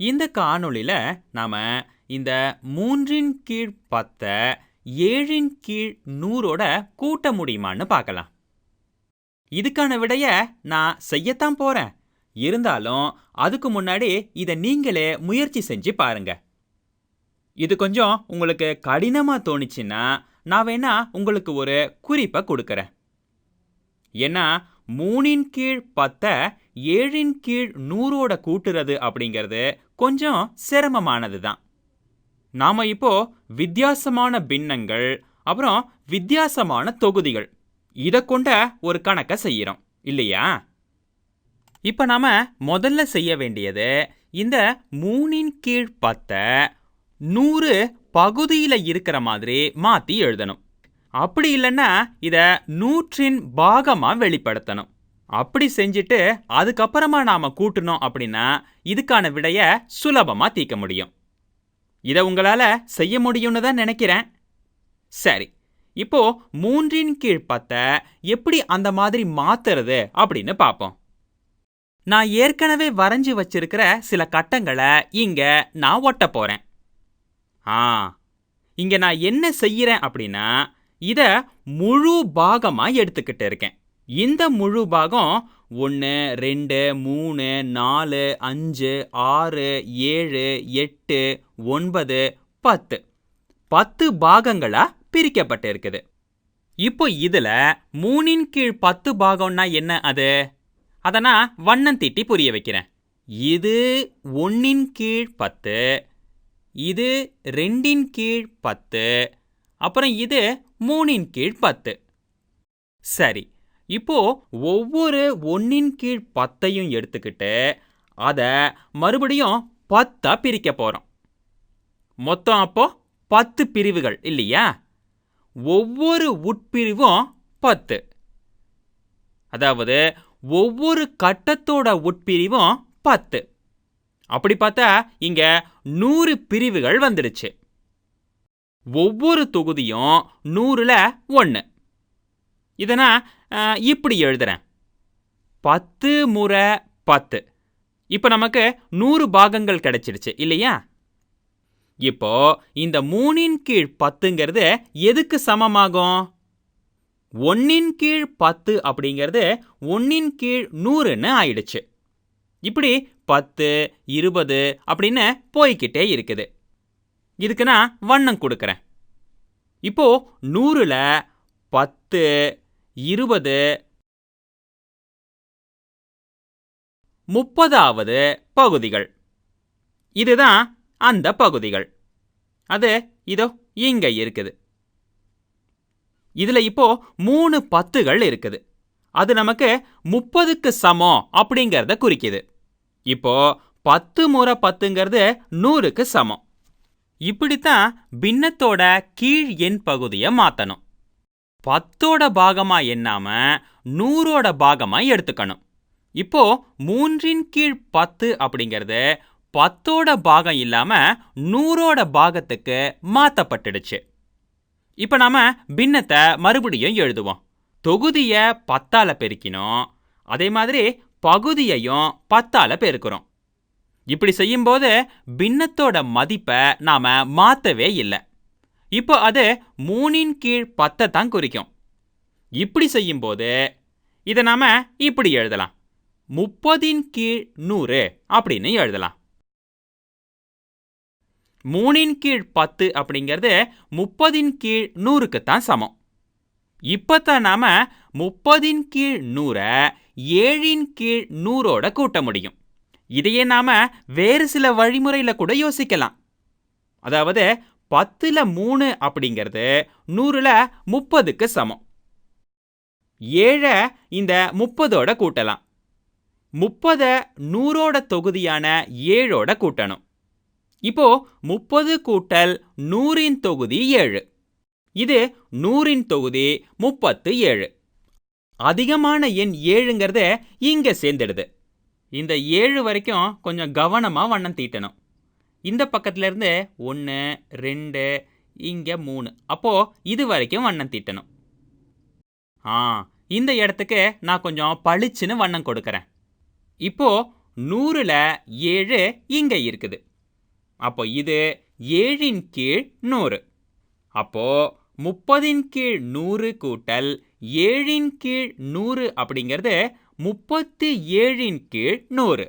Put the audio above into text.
இந்த காணொளியில நாம் இந்த மூன்றின் கீழ் பத்த ஏழின் கீழ் நூறோட கூட்ட முடியுமான்னு பார்க்கலாம். இதுக்கான விடைய நான் செய்யத்தான் போகிறேன் இருந்தாலும் அதுக்கு முன்னாடி இதை நீங்களே முயற்சி செஞ்சு பாருங்க. இது கொஞ்சம் உங்களுக்கு கடினமாக தோணுச்சுன்னா நான் வேணா உங்களுக்கு ஒரு குறிப்பை கொடுக்குறேன். ஏன்னா மூணின் கீழ் பத்த ஏழின் கீழ் நூறோட கூட்டுறது அப்படிங்கிறது கொஞ்சம் சிரமமானது தான் நாம் இப்போ வித்தியாசமான பின்னங்கள் அப்புறம் வித்தியாசமான தொகுதிகள் இதை கொண்ட ஒரு கணக்கை செய்கிறோம் இல்லையா? இப்போ நாம முதல்ல செய்ய வேண்டியது இந்த மூணின் கீழ் பத்தை நூறு பகுதியில் இருக்கிற மாதிரி மாற்றி எழுதணும். அப்படி இல்லைன்னா இதை நூற்றின் பாகமாக வெளிப்படுத்தணும். அப்படி செஞ்சுட்டு அதுக்கப்புறமா நாம் கூட்டணும் அப்படின்னா இதுக்கான விடையை சுலபமாக தீர்க்க முடியும். இதை உங்களால் செய்ய முடியும்னு தான் நினைக்கிறேன். சரி இப்போ மூன்றின் கீழ் பத்த எப்படி அந்த மாதிரி மாத்துறது அப்படின்னு பார்ப்போம். நான் ஏற்கனவே வரைஞ்சி வச்சிருக்கிற சில கட்டங்களை இங்கே நான் ஒட்ட போறேன். ஆ இங்கே நான் என்ன செய்யறேன் அப்படின்னா இதை முழு பாகமாக எடுத்துக்கிட்டு இருக்கேன். இந்த முழு பாகம் ஒன்று ரெண்டு மூணு நாலு அஞ்சு ஆறு ஏழு எட்டு ஒன்பது பத்து. பத்து பாகங்களா பிரிக்கப்பட்டு இருக்குது இப்போ இதுல மூணின் கீழ் பத்து பாகம்னா என்ன அது? அதை நான் வண்ணம் தீட்டி புரிய வைக்கிறேன். இது ஒன்னின் கீழ் பத்து இது ரெண்டின் கீழ் பத்து அப்புறம் இது மூணின் கீழ் பத்து. சரி இப்போ ஒவ்வொரு ஒன்னின் கீழ் பத்தையும் எடுத்துக்கிட்டு அதை மறுபடியும் பத்தா பிரிக்க போறோம். மொத்தம் அப்போ பத்து பிரிவுகள் இல்லையா? ஒவ்வொரு உட்பிரிவும் பத்து. அதாவது ஒவ்வொரு கட்டத்தோட உட்பிரிவும் பத்து. அப்படி பார்த்தா இங்க நூறு பிரிவுகள் வந்துடுச்சு. ஒவ்வொரு தொகுதியும் நூறுல ஒன்று இதை நான் இப்படி எழுதுகிறேன் பத்து முறை பத்து. இப்போ நமக்கு நூறு பாகங்கள் கிடைச்சிடுச்சு இல்லையா? இப்போ இந்த மூணின் கீழ் பத்துங்கிறது எதுக்கு சமமாகும்? ஒன்னின் கீழ் பத்து அப்படிங்கிறது ஒன்னின் கீழ் நூறுன்னு ஆயிடுச்சு. இப்படி பத்து இருபது அப்படின்னு போய்க்கிட்டே இருக்குது. இதுக்கு நான் வண்ணம் கொடுக்குறேன். இப்போ நூறுல பத்து இருபது. முப்பதாவது பகுதிகள். இதுதான் அந்த பகுதிகள். அது இதோ இங்க இருக்குது. இதுல இப்போ மூணு பத்துகள் இருக்குது. அது நமக்கு முப்பதுக்கு சமம் அப்படிங்கிறத குறிக்குது. இப்போ பத்து முறை பத்துங்கிறது நூறுக்கு சமம். இப்படித்தான் பின்னத்தோட கீழ் எண் பகுதியை மாற்றணும் பத்தோட பாகமா எண்ணாம நூறோட பாகமா எடுத்துக்கணும். இப்போ மூன்றின் கீழ் பத்து அப்படிங்கிறது பத்தோட பாகம் இல்லாம நூறோட பாகத்துக்கு மாத்தப்பட்டுடுச்சு. இப்போ நாம பின்னத்தை மறுபடியும் எழுதுவோம். தொகுதியை பத்தால பெருக்கினோம். அதே மாதிரி பகுதியையும் பத்தால பெருக்கிறோம். இப்படி செய்யும்போது பின்னத்தோட மதிப்பை நாம மாத்தவே இல்லை. இப்போ அது மூணின் கீழ் பத்தை தான் குறிக்கும். இப்படி செய்யும்போது இதை நாம இப்படி எழுதலாம். முப்பதின் கீழ் நூறு அப்படின்னு எழுதலாம். மூணின் கீழ் பத்து அப்படிங்கிறது முப்பதின் கீழ் நூறுக்கு தான் சமம். இப்போத்தான் நாம முப்பதின் கீழ் நூறை ஏழின் கீழ் நூறோட கூட்ட முடியும். இதையே நாம வேறு சில வழிமுறையில கூட யோசிக்கலாம். அதாவது பத்துல மூணு அப்படிங்கிறது நூறுல முப்பதுக்கு சமம். ஏழை இந்த முப்பதோட கூட்டலாம். முப்பதை நூறோட தொகுதியான ஏழோட கூட்டணும். இப்போ முப்பது கூட்டல் நூறின் தொகுதி ஏழு. இது நூறின் தொகுதி முப்பத்து ஏழு. அதிகமான எண் ஏழுங்கிறத இங்க சேர்ந்துடுது. இந்த ஏழு வரைக்கும் கொஞ்சம் கவனமாக வண்ணம் தீட்டணும். இந்த பக்கத்துலேருந்து ஒன்று ரெண்டு இங்கே மூணு. அப்போது இது வரைக்கும் வண்ணம் தீட்டணும். ஆ இந்த இடத்துக்கு நான் கொஞ்சம் பளிச்சுன்னு வண்ணம் கொடுக்குறேன். இப்போது நூறில் ஏழு இங்கே இருக்குது. அப்போ இது ஏழின் கீழ் நூறு. அப்போது முப்பதின் கீழ் நூறு கூட்டல் ஏழின் கீழ் நூறு அப்படிங்கிறது முப்பத்தி ஏழின் கீழ் நூறு.